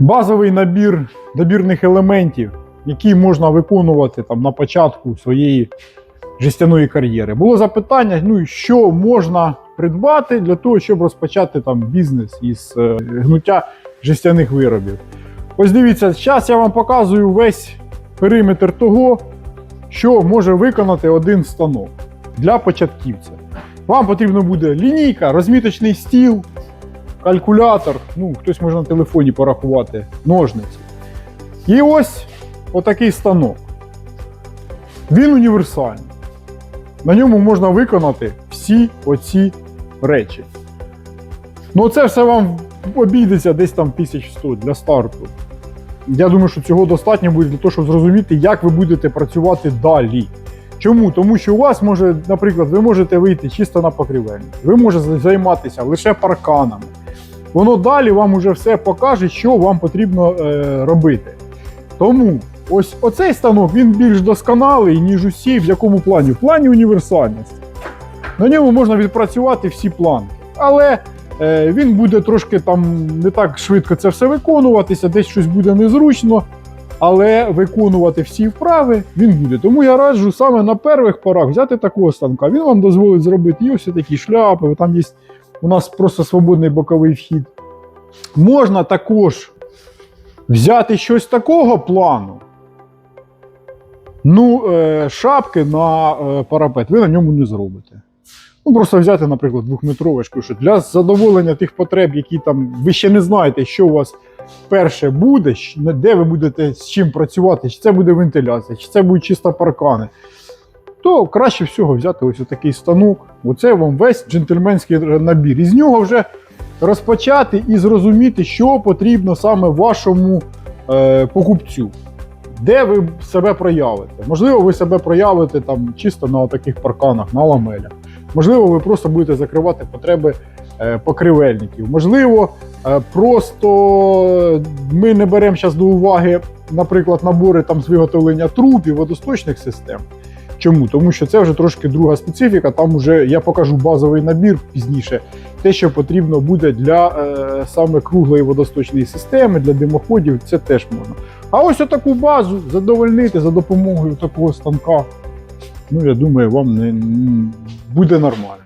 базовий набір добірних елементів, які можна виконувати там, на початку своєї жестяної кар'єри. Було запитання, ну, що можна придбати для того, щоб розпочати там, бізнес із е, гнуття жестяних виробів. Ось дивіться, зараз я вам показую весь периметр того, що може виконати один станок для початківця. Вам потрібно буде лінійка, розміточний стіл, калькулятор, ну, хтось може на телефоні порахувати, ножниці. І ось отакий станок. Він універсальний. На ньому можна виконати всі оці речі. Ну, це все вам обійдеться десь там 1100 для старту. Я думаю, що цього достатньо буде для того, щоб зрозуміти, як ви будете працювати далі. Чому? Тому що у вас може, наприклад, ви можете вийти чисто на покрівельник, ви можете займатися лише парканами. Воно далі вам уже все покаже, що вам потрібно е, робити. Тому ось оцей станок він більш досконалий, ніж усі. В якому плані? В плані універсальності. На ньому можна відпрацювати всі планки. Але е, він буде трошки там не так швидко це все виконуватися, десь щось буде незручно. Але виконувати всі вправи він буде. Тому я раджу саме на перших порах взяти такого станка. Він вам дозволить зробити і ось такі шляпи. Там є у нас просто свободний боковий вхід. Можна також взяти щось такого плану. Ну, е, шапки на е, парапет ви на ньому не зробите. Ну, просто взяти, наприклад, двохметровочку, що для задоволення тих потреб, які там ви ще не знаєте, що у вас перше буде, де ви будете з чим працювати, чи це буде вентиляція, чи це будуть чисто паркани, то краще всього взяти ось такий станок. Оце вам весь джентльменський набір. Із нього вже розпочати і зрозуміти, що потрібно саме вашому е, покупцю. Де ви себе проявите? Можливо, ви себе проявите там чисто на таких парканах, на ламелях. Можливо, ви просто будете закривати потреби е, покривельників. Можливо, е, просто ми не беремо зараз до уваги, наприклад, набори там з виготовлення труб і водосточних систем. Чому? Тому що це вже трошки друга специфіка. Там вже я покажу базовий набір пізніше, те, що потрібно буде для е, саме круглої водосточної системи, для димоходів, це теж можна. А ось отаку базу задовольнити за допомогою такого станка. Ну, я думаю, вам не, буде нормально.